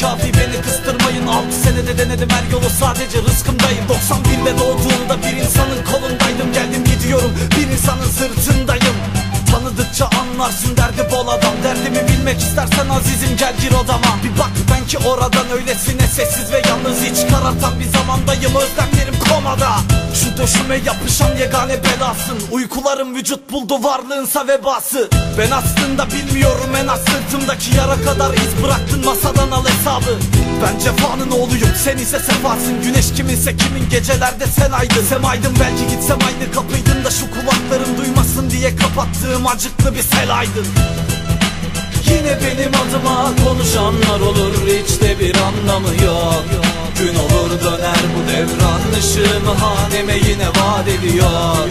Kafi beni kıstırmayın. 6 senede denedim her yolu sadece rızkımdayım. 91'de doğduğumda anlarsın derdi bol adam. Derdimi bilmek istersen azizim gel gir odama. Bir bak ben ki oradan öylesine sessiz ve yalnız. Hiç karartan bir zamandayım Özlemlerim komada. Şu döşüme yapışan yegane belasın. Uykularım vücut buldu varlığınsa vebası Ben aslında bilmiyorum en az sırtımdaki yara kadar iz bıraktın masadan al hesabı. Ben cefanın oğluyum sen ise sefasın. Güneş kiminse kimin gecelerde sen aydın. Semaydın belki gitsem aynı kapıydın kapattığım acıklı bir selaydın Yine benim adıma konuşanlar olur Hiç de bir anlamı yok. Gün olur döner bu devran Işığımı haneme yine vaat ediyor.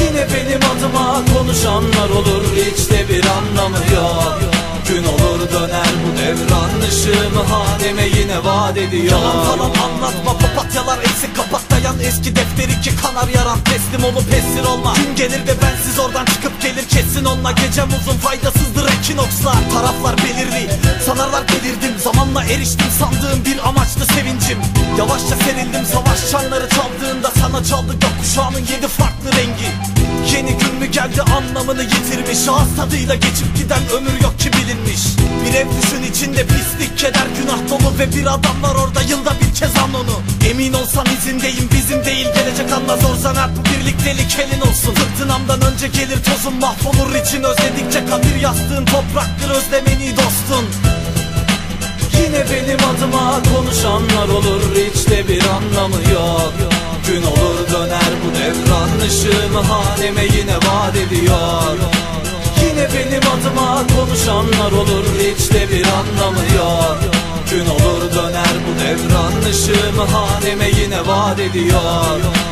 Yine benim adıma konuşanlar olur Hiç de bir anlamı yok. Gün olur döner bu devran Işığımı haneme yine vaat ediyor. Yalan falan anlatma kanar yaran Teslim olup esir olma. Gün gelir ve bensiz oradan çıkıp gelir kesin onunla Gecem uzun faydasızdır ekinokslar. Taraflar belirli sanarlar belirdim Zamanla eriştim sandığım bir amaçlı sevincim. Yavaşça serildim savaş çanları çaldığında Sana çaldı gökkuşağının yedi farklı rengi Yeni gün mü geldi anlamını yitirmiş. Ağız tadıyla geçip giden ömür yok ki bilinmiş. Bir ev düşün içinde pislik keder günah dolu Ve bir adam var orada yılda bir kez an onu. Emin olsan izindeyim bizim değil. Gelecek anla zor zanaat bu birliktelik elin olsun. Fırtınamdan önce gelir tozun mahvolur için Özledikçe kabir yastığın. Topraktır özlemeni dostun. Yine benim adıma konuşanlar olur Hiç de bir anlamı yok. Gün olur döner Işığımı haneme yine vaat ediyor. Yine benim adıma konuşanlar olur Hiç de bir anlamı yok. Gün olur döner bu devran Işığımı haneme yine vaat ediyor